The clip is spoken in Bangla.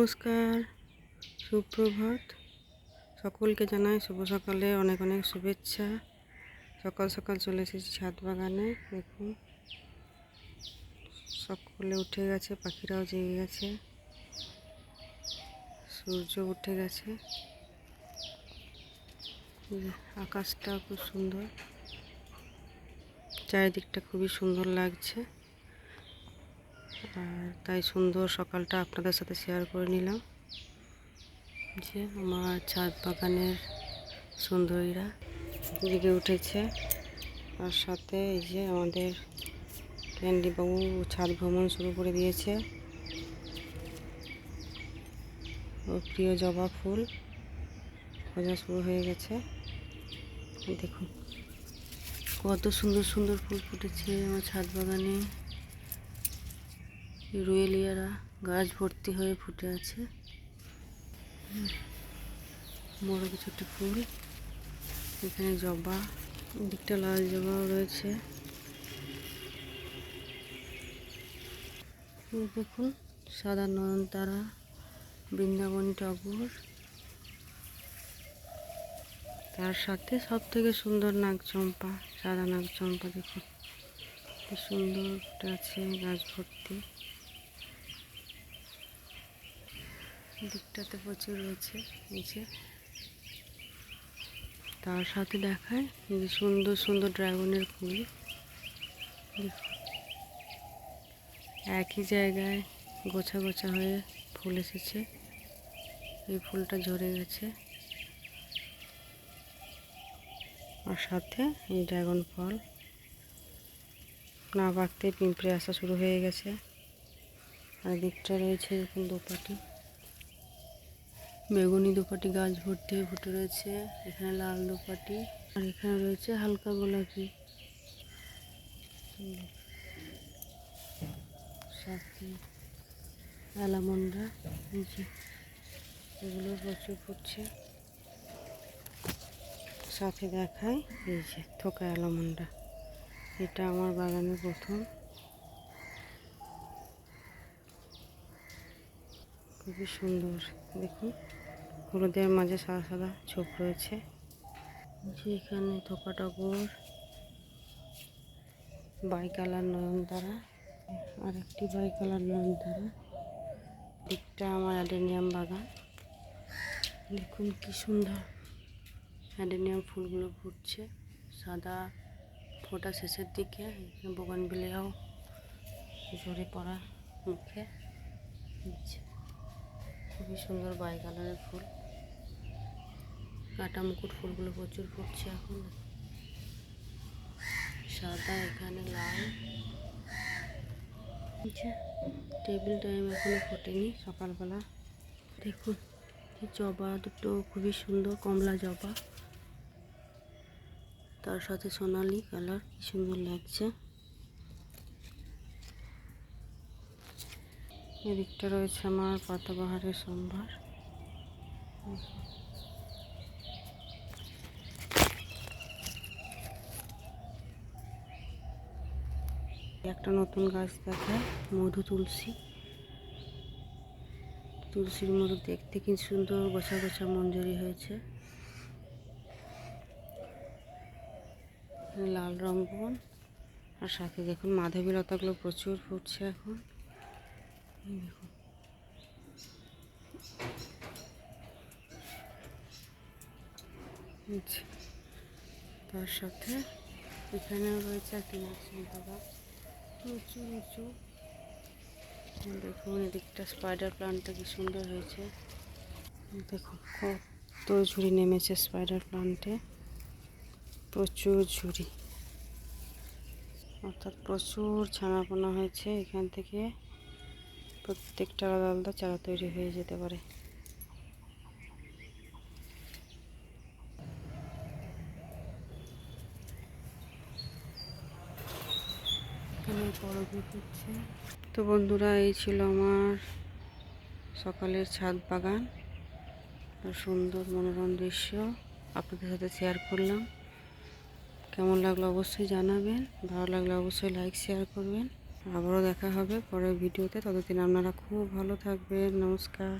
নমস্কার, সুপ্রভাত। সকলকে জানাই শুভ সকালে, অনেক অনেক শুভেচ্ছা। সকাল সকাল চলে এসেছি ছাদ বাগানে, দেখুন। সকলে উঠে গেছে, পাখিরাও জেগে গেছে। সূর্য উঠে গেছে। আকাশটা খুব সুন্দর। চারিদিকটা খুবই সুন্দর লাগছে। আর তাই সুন্দর সকালটা আপনাদের সাথে শেয়ার করে নিলাম। যে আমার ছাদ বাগানের সুন্দরীরা জেগে উঠেছে। আর সাথে এই যে আমাদের ক্যান্ডিবাবু ছাদ ভ্রমণ শুরু করে দিয়েছে। ওর প্রিয় জবা ফুল খোঁজা শুরু হয়ে গেছে। দেখুন, কত সুন্দর সুন্দর ফুল ফুটেছে আমার ছাদ বাগানে। রুয়েলিয়ারা গাছ ভর্তি হয়ে ফুটে আছে। বড় কিছু একটা ফুল। এখানে জবা, দিকটা লাল জবাও রয়েছে। দেখুন, সাদা নয়নতারা, বৃন্দাবনী টগর। তার সাথে সব থেকে সুন্দর নাগচম্পা, সাদা নাগচম্পা দেখুন। সুন্দর আছে গাছ ভর্তি। দিকটাতে প্রচুর রয়েছে, নিচে। তার সাথে দেখায় যে সুন্দর সুন্দর ড্রাগনের ফুল। একই জায়গায় গোছা গোছা হয়ে ফুল এসেছে। এই ফুলটা ঝরে গেছে। আর সাথে এই ড্রাগন ফল। না পাকতে পিঁপড়ে আসা শুরু হয়ে গেছে। আর দিকটা রয়েছে দেখুন দোপাটি। বেগুনি দোপাটি, গাছ ভর্তি হয়ে ফুটে রয়েছে। এখানে লাল দোপাটি। আর এখানে রয়েছে হালকা গোলাপি। সাথে অ্যালামন্ডা এগুলো প্রচুর ফুটছে। সাথে দেখায় এই যে থোকা অ্যালামন্ডা। এটা আমার বাগানে প্রথম। খুবই সুন্দর। দেখুন, হলুদের মাঝে সাদা সাদা ছোপ রয়েছে। এখানে থোকা টগর বাই কালার নয়নতারা আর একটি বাই কালার নয়নতারা, দিকটা আমার অ্যাডেনিয়াম বাগান। দেখুন কি সুন্দর অ্যাডেনিয়াম ফুলগুলো ফুটছে। সাদা ফোটা শেষের দিকে বোগান বিলেও ঝরে পড়া মুখে। খুবই সুন্দর বাই কালারের ফুল। কাটা মুকুট ফুলগুলো প্রচুর ফুটছে এখন। সাদা, এখানে লাল। আচ্ছা টেবিল টাইম এখনও ফোটেনি সকালবেলা। দেখুন জবা, দুটো খুবই সুন্দর কমলা জবা। তার সাথে সোনালি কালার, কি সুন্দর লাগছে। এদিকটা রয়েছে আমার পাতাবাহারের সম্ভার। একটা নতুন গাছ দেখায় মধু তুলসী। তুলসীর মধু দেখতে কি সুন্দর, গোছা গোছা মঞ্জুরি হয়েছে। লাল রঙ্গন আর সাথে দেখুন মাধবী লতাগুলো প্রচুর ফুটছে এখন। তার সাথে এখানেও রয়েছে একটি নাচনতা গাছ উঁচু উঁচু। দেখুন, এদিকটা স্পাইডার প্লান্টটা কি সুন্দর হয়েছে। দেখুন কত ঝুড়ি নেমেছে স্পাইডার প্লান্টে প্রচুর ঝুড়ি। অর্থাৎ প্রচুর ছানাপোনা হয়েছে এখান থেকে। প্রত্যেকটা আলাদা আলাদা চারা তৈরি হয়ে যেতে পারে। বরফি হচ্ছে। তো বন্ধুরা, এই ছিল আমার সকালের ছাদ বাগান। সুন্দর মনোরম দৃশ্য আপনাদের সাথে শেয়ার করলাম। কেমন লাগল অবশ্যই জানাবেন, ভালো লাগলে অবশ্যই লাইক শেয়ার করবেন। আবারও দেখা হবে পরের ভিডিওতে। ততদিন আপনারা খুব ভালো থাকবেন। নমস্কার।